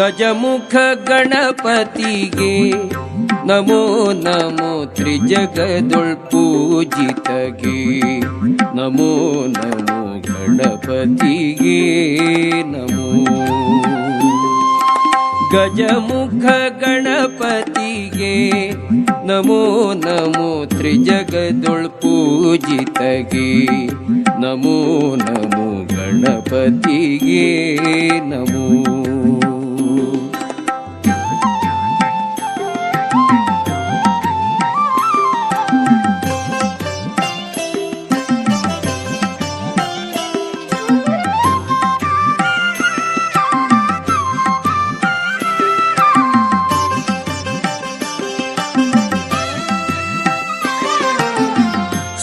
ಗಜಮುಖ ಗಣಪತಿಗೆ ನಮೋ ನಮೋ ತ್ರಿಜಗದೊಳ್ ಪೂಜಿತಗೆ ನಮೋ ನಮೋ ಗಣಪತಿಗೆ ನಮೋ ಗಜಮುಖ ಗಣಪತಿಗೆ ನಮೋ ನಮೋ ತ್ರಿಜಗದೊಳ್ ಪೂಜಿತಗೆ ನಮೋ ನಮೋ ಗಣಪತಿಗೆ ನಮೋ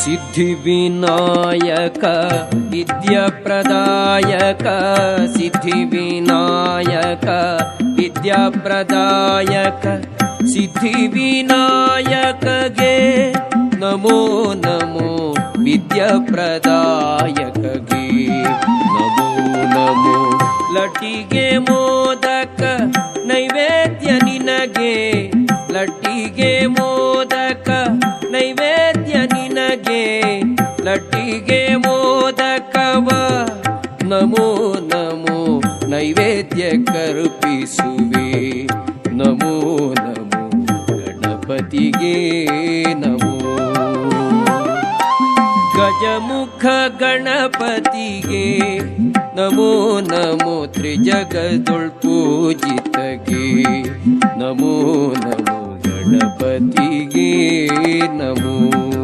सिद्धिविनायक विद्याप्रदायक सिद्धिविनायक विद्याप्रदायक सिद्धिविनायक गे नमो नमो विद्याप्रदायक गे नमो नमो लटिगे मोदक नैवेद्य निनगे लटिगे मोदक ಲಟ್ಟಿಗೆ ಮೋದಕವ ನಮೋ ನಮೋ ನೈವೇದ್ಯ ಕರುಪಿಸುವೆ. ನಮೋ ನಮೋ ಗಣಪತಿಗೆ ನಮೋ. ಗಜಮುಖ ಗಣಪತಿಗೆ ನಮೋ ನಮೋ ತ್ರಿಜಗದೊಳ್ ಪೂಜಿತಗೆ ನಮೋ ನಮೋ ಗಣಪತಿಗೆ ನಮೋ.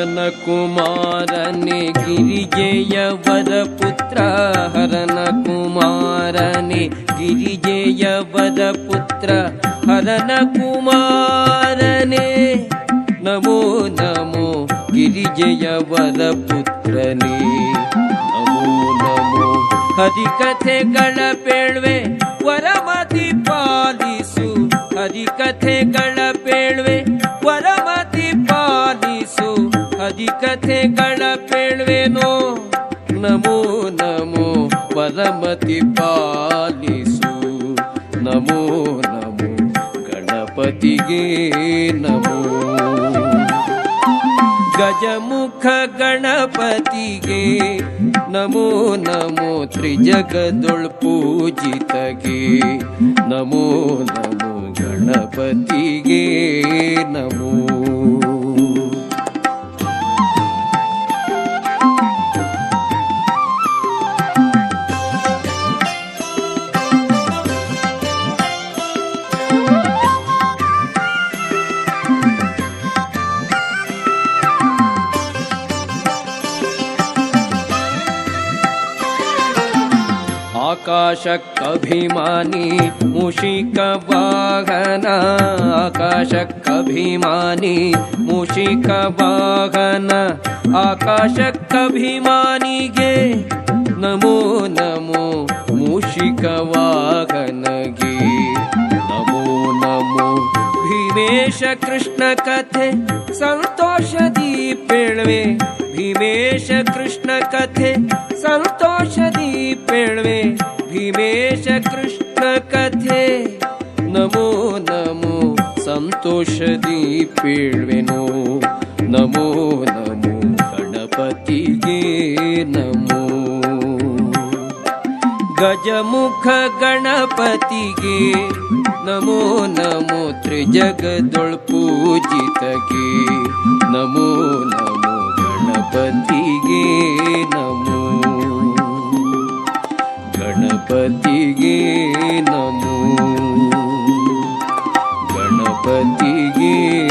ಹರನ ಕುಮಾರನೆ ಗಿರಿಜೆಯವರ ಪುತ್ರ ಹರನ ಕುಮಾರನೆ ಗಿರಿಜೆಯವರ ಪುತ್ರ ಹರನ ಕುಮಾರನೆ. ನಮೋ ನಮೋ ಗಿರಿಜೆಯವರ ಪುತ್ರನೇ ನಮೋ ನಮೋ, ಹರಿಕಥೆಗಳ ಪೇಳ್ವೆ, ವರಮತಿ ಪಾಲಿಸು, ಹರಿಕಥೆಗಳ ಹರಿಕಥೆಗಳ ಪೇಳ್ವೆನೋ? ನಮೋ ನಮೋ, ಪರಮತಿ ಪಾಲಿಸು. ನಮೋ ನಮೋ, ಗಣಪತಿಗೆ ನಮೋ. ಗಜಮುಖ ಗಣಪತಿಗೆ ನಮೋ ನಮೋ, ತ್ರಿಜಗದೊಳ್ ಪೂಜಿತಗೆ ನಮೋ ನಮೋ, ಗಣಪತಿಗೆ ನಮೋ. आकाशकभिमानी अभिमानी आकाशकभिमानी वागना आकाश गे नमो नमो मूषिक गे नमो नमो भीमेश कृष्ण कथे सन्तोष भीमेश कृष्ण कथे सन्तोषदीपेण्वे भीमेश कृष्ण कथे। नमो नमो सन्तोष दीपेळवे नो नमो नमो गणपतिगे नमो। गजमुख गणपतिगे नमो नमो त्रिजगदुल् पूजितके नमो नमो ಗಣಪತಿಗೆ ನಮೋ. ಗಣಪತಿಗೆ ನಮೋ. ಗಣಪತಿಗೆ